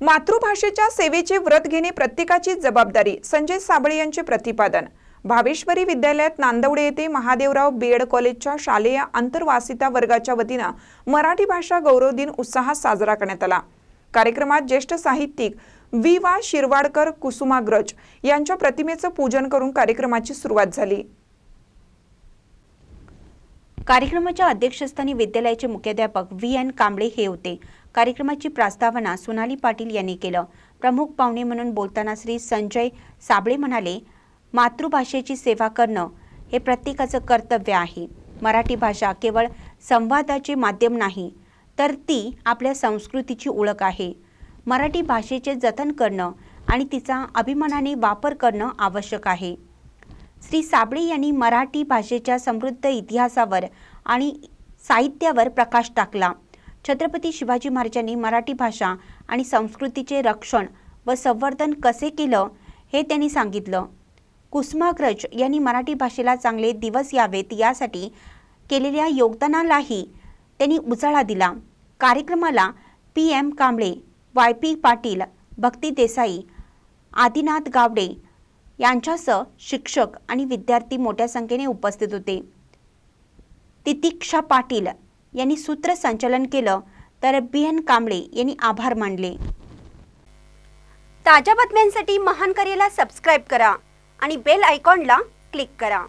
मातृभाषेच्या सेवेचे व्रत घेणे प्रत्येकाची जबाबदारी. संजय साबळे यांचे प्रतिपादन. भावेश्वरी विद्यालयात नांदवडे येथे महादेवराव बीएड कॉलेजच्या शालेय आंतरवासिता वर्गाच्या वतीनं मराठी भाषा गौरव दिन उत्साहात साजरा करण्यात आला. कार्यक्रमात ज्येष्ठ साहित्यिक वी वा शिरवाडकर कुसुमाग्रज यांच्या प्रतिमेचं पूजन करून कार्यक्रमाची सुरुवात झाली. कार्यक्रमाच्या अध्यक्षस्थानी विद्यालयाचे मुख्याध्यापक व्ही एन कांबळे हे होते. कार्यक्रमाची प्रस्तावना सोनाली पाटील यांनी केलं. प्रमुख पाहुणे म्हणून बोलताना श्री संजय साबळे म्हणाले मातृभाषेची सेवा करणं हे प्रत्येकाचं कर्तव्य आहे. मराठी भाषा केवळ संवादाचे माध्यम नाही तर ती आपल्या संस्कृतीची ओळख आहे. मराठी भाषेचे जतन करणं आणि तिचा अभिमानाने वापर करणं आवश्यक आहे. श्री साबळे यांनी मराठी भाषेच्या समृद्ध इतिहासावर आणि साहित्यावर प्रकाश टाकला. छत्रपती शिवाजी महाराजांनी मराठी भाषा आणि संस्कृतीचे रक्षण व संवर्धन कसे केलं हे त्यांनी सांगितलं. कुसुमाग्रज यांनी मराठी भाषेला चांगले दिवस यावेत यासाठी केलेल्या योगदानालाही त्यांनी उजाळा दिला. कार्यक्रमाला P M Kamble Y P Patil Bhakti Desai Adinath Gawade यांच्यासह शिक्षक आणि विद्यार्थी मोठ्या संख्येने उपस्थित होते. तितिक्षा पाटील यांनी सूत्रसंचालन केलं तर बी एन कांबळे यांनी आभार मानले. ताज्या बातम्यांसाठी महान करेला सबस्क्राईब करा आणि बेल आयकॉनला क्लिक करा.